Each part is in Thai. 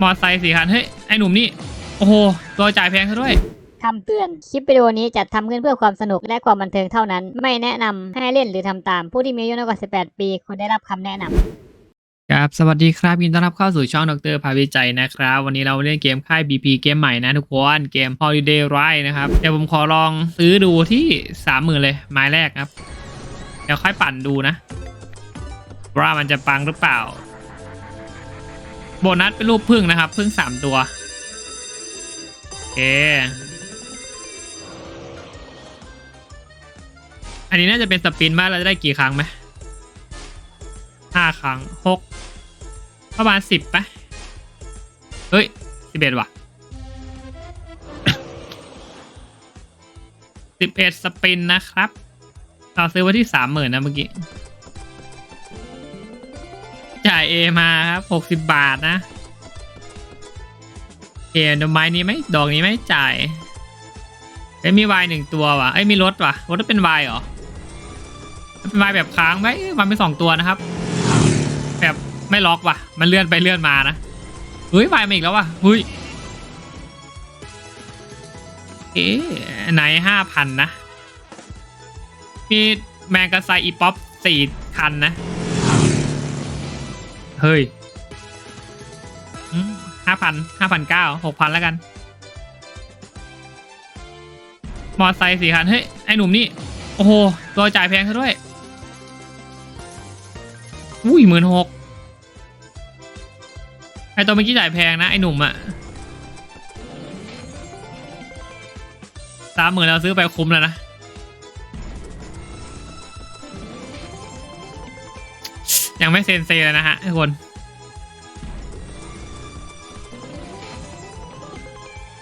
มอไซค์สี่คันเฮ้ยไอหนุ่มนี่โอ้โหตัวจ่ายแพงซะด้วยคำเตือน คลิปวิดีโอนี้จัดทำขึ้นเพื่อความสนุกและความบันเทิงเท่านั้น ไม่แนะนำให้เล่นหรือทำตาม ผู้ที่มีอายุน้อยกว่า 18 ปีควรได้รับคำแนะนำครับ สวัสดีครับยินดีต้อนรับเข้าสู่ช่องดรพาวิจัยนะครับ วันนี้เราเล่นเกมค่าย BP เกมใหม่นะทุกคน เกม Holiday Ride นะครับ เดี๋ยวผมขอลองซื้อดูที่ 30,000 เลยไม้แรกครับ เดี๋ยวค่อยปั่นดูนะ ว่ามันจะปังหรือเปล่า โบนัสเป็นรูปพึ่งนะครับพึ่ง3ตัวโอเคอันนี้น่าจะเป็นสปินมากเราจะได้กี่ครั้งไหมห้าครั้งหกประมาณสิบปะเฮ้ยสิบเอ็ดว่ะสิบเอ็ดสปินนะครับ เราซื้อไว้ที่สามหมื่นนะเมื่อกี้ จ่ายเอมาครับหกสิบบาทนะเอ็นไม้นี้ไหมดอกนี้ไหมจ่ายเอ้ยมีวายหนึ่งตัวว่ะเอ้ยมีรถว่ะรถเป็นวายเหรอเป็นวายแบบค้างไหมมันเป็นสองตัวนะครับ แบบไม่ล็อกว่ะ มันเลื่อนไปเลื่อนมานะเฮ้ยวายมาอีกแล้วว่ะเฮ้ยเอ๊ะไหนห้าพันนะมีแมงกะไซอีป๊อปสี่คันนะ เฮ้ยห้าพันห้าพันเก้าหกพันแล้วกัน มอไซค์สี่คันเฮ้ย ไอหนุ่มนี่ โอ้โห ตัวจ่ายแพงซะด้วย อุ้ยหมื่นหกไอตัวเมื่อกี้จ่ายแพงนะ ไอหนุ่มอะสามหมื่นเราซื้อไปคุ้มแล้วนะ ยังไม่เซนเซเลยนะฮะทุกคน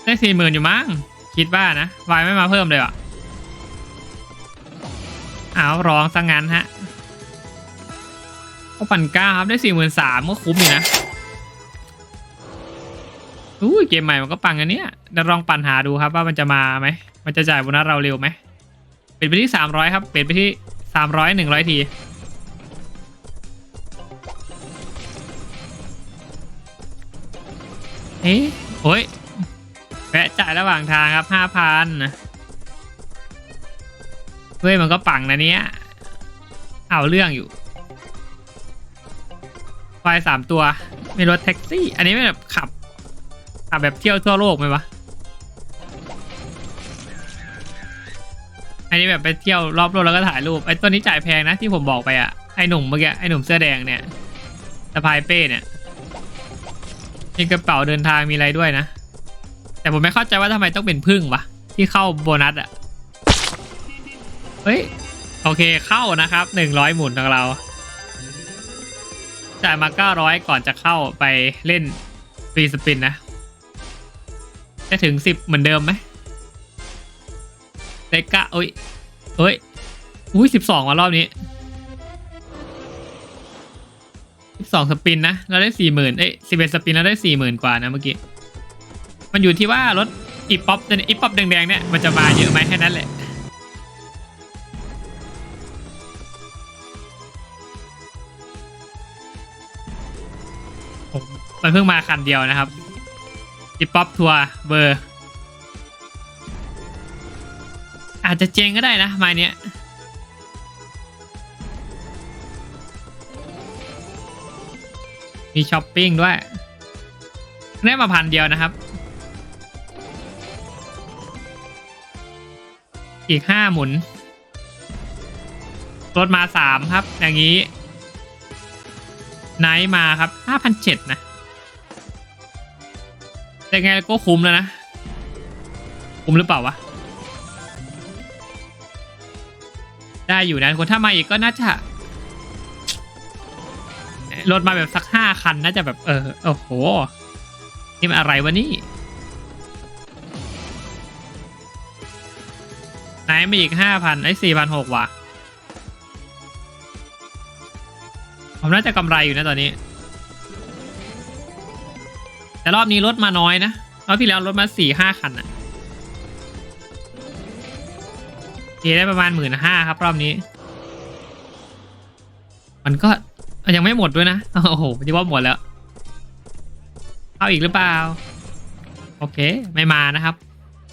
ได้สี่หมื่นอยู่มั้งคิดว่านะวายไม่มาเพิ่มเลยอะอ้าวร้องซะงั้นฮะก็ปั่นก้าครับได้สี่หมื่นสามก็คุ้มอยู่นะอุ้เกมใหม่มันก็ปังอันเนี้ยเดี๋ยวลองปั่นหาดูครับว่ามันจะมาไหมมันจะจ่ายโบนัสเราเร็วไหมเปลี่ยนไปที่สามร้อยครับเปลี่ยนไปที่สามร้อยหนึ่งร้อยที อ๊ะโอ้ยแวะจ่ายระหว่างทางครับห้าพันเฮ้ยมันก็ปังนะเนี้ยเอาเรื่องอยู่ไฟสามตัวมีรถแท็กซี่ อันนี้ไม่แบบขับ ขับแบบเที่ยวทั่วโลกไหมวะ อันนี้แบบไปเที่ยวรอบโลกแล้วก็ถ่ายรูป ไอ้ตัวนี้จ่ายแพงนะที่ผมบอกไปอะไอ้หนุ่มเมื่อกี้ไอ้หนุ่มเสื้อแดงเนี่ยสะพายเป้เนี่ย มีกระเป๋าเดินทางมีอะไรด้วยนะ แต่ผมไม่เข้าใจว่าทำไมต้องเป็นพึ่งวะที่เข้าโบนัสอะเฮ้ยโอเคเข้านะครับหนึ่งร้อยหมุนของเราจ่ายมาเก้าร้อยก่อนจะเข้าไปเล่นฟรีสปินนะ จะถึงสิบเหมือนเดิมไหมเลกะโอ้ยเฮ้ยอุ้ยสิบสองวันรอบนี้ สองสปินนะ เราได้สี่หมื่นเอ้ยสิบเอ็ดสปินเราได้สี่หมื่นกว่านะเมื่อกี้ มันอยู่ที่ว่ารถอีป๊อปอีป๊อปแดงๆเนี่ยมันจะมาเยอะไหมแค่นั้นแหละผมมันเพิ่งมาคันเดียวนะครับอีป๊อปทัวร์เบอร์ อาจจะเจงก็ได้นะม้เนี้ย มีช้อปปิ้งด้วย ได้มาพันเดียวนะครับ อีกห้าหมุนรถมาสามครับ อย่างนี้ ไนท์มาครับห้าพันเจ็ดนะแต่ไงก็คุ้มแล้วนะ คุ้มหรือเปล่าวะ ได้อยู่นะคนถ้ามาอีกก็น่าจะ รถมาแบบสักห้าคันน่าจะแบบเออโอ้โห นี่มันอะไรวะนี่ไหนมาอีกห้าพันไอ้สี่พันหกว่ะ ผมน่าจะกำไรอยู่นะตอนนี้ แต่รอบนี้รถมาน้อยนะรอบที่แล้วรถมาสี่ห้าคันอะเอได้ประมาณหมื่นห้าครับ รอบนี้ มันก็ ยังไม่หมดด้วยนะ โอ้โหที่ว่าหมดแล้ว เอาอีกหรือเปล่า โอเค ไม่มานะครับ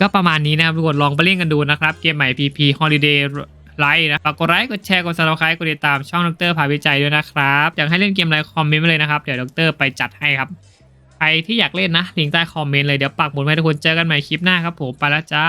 ก็ประมาณนี้นะครับทุกคนลองไปเล่นกันดูนะครับ เกมใหม่ PP Holiday ไลท์นะฝากกดไลค์กดแชร์กด subscribe กดติดตามช่องดรพาวิจัยด้วยนะครับ อยากให้เล่นเกมอะไรคอมเมนต์มาเลยนะครับ เดี๋ยวดรไปจัดให้ครับ ใครที่อยากเล่นนะลิงก์ใต้คอมเมนต์เลยเดี๋ยวปักหมุดไว้ทุกคนเจอกันใหม่คลิปหน้าครับผมไปแล้วจ้า